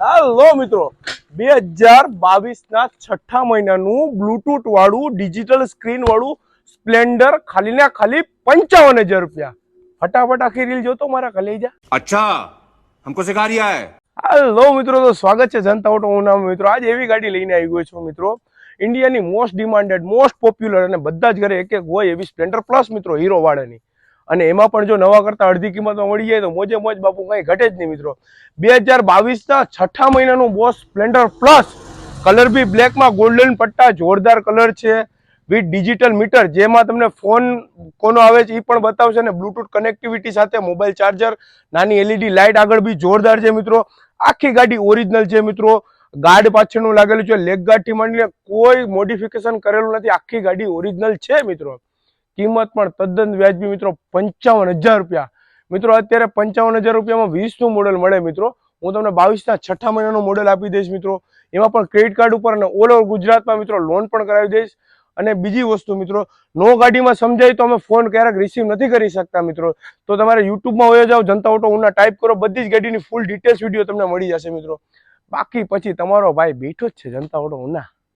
હાલો મિત્રો બે હજાર બાવીસ ના છઠ્ઠા મહિનાનું બ્લુટૂથ વાળું ડિજિટલ સ્ક્રીન વાળું સ્પ્લેન્ડર ખાલી ને ખાલી પંચાવન હજાર રૂપિયા. ફટાફટ આખી રીલ જોતો મારા કલેજા. અચ્છા હમકો સિખા રહ્યા હે હાલો મિત્રો તો સ્વાગત છે જનતા ઓટો હું નામ મિત્રો આજ એવી ગાડી લઈને આવી ગયો છું મિત્રો. ઇન્ડિયાની મોસ્ટ ડિમાન્ડેડ મોસ્ટ પોપ્યુલર અને બધા જ ઘરે એક એક હોય એવી સ્પ્લેન્ડર પ્લસ મિત્રો હીરો વાળાની. અને એમાં પણ જો નવા કરતા અડધી કિંમતમાં મળી જાય તો મોજે મોજ બાપુ કઈ ઘટે જ નહીં મિત્રો. બે હજાર બાવીસના છઠ્ઠા મહિનાનું બોસ સ્પ્લેન્ડર પ્લસ કલર બી બ્લેકમાં ગોલ્ડન પટ્ટા, જોરદાર કલર છે. વિથ ડિજિટલ મીટર જેમાં તમને ફોન કોનો આવે છે એ પણ બતાવશે અને બ્લુટૂથ કનેક્ટિવિટી સાથે મોબાઈલ ચાર્જર નાની એલઈડી લાઇટ આગળ બી જોરદાર છે મિત્રો. આખી ગાડી ઓરિજિનલ છે મિત્રો. ગાર્ડ પાછળનું લાગેલું છે. લેગ ગાર્ડથી માંડીને કોઈ મોડિફિકેશન કરેલું નથી. આખી ગાડી ઓરિજિનલ છે મિત્રો. કિંમત પણ તદ્દન વ્યાજબી મિત્રો, પંચાવન હજાર રૂપિયા. મિત્રો, અત્યારે પંચાવન હજાર રૂપિયામાં વીસનું મોડલ મળે મિત્રો. હું તમને બાવીસના છઠ્ઠા મહિનાનું મોડલ આપી દઈશ મિત્રો. એમાં પણ ક્રેડિટ કાર્ડ ઉપર અને ઓલ ઓવર ગુજરાતમાં મિત્રો લોન પણ કરાવી દઈશ. અને બીજી વસ્તુ મિત્રો, નો ગાડીમાં સમજાય તો અમે ફોન ક્યારેક રિસીવ નથી કરી શકતા મિત્રો. તો તમારે યુટ્યુબમાં હોય જાઓ જનતા ઓટો ઉના ટાઈપ કરો, બધી જ ગાડીની ફૂલ ડિટેલ્સ વીડિયો તમને મળી જશે મિત્રો. બાકી પછી તમારો ભાઈ બેઠો જ છે જનતા ઓટો ઉના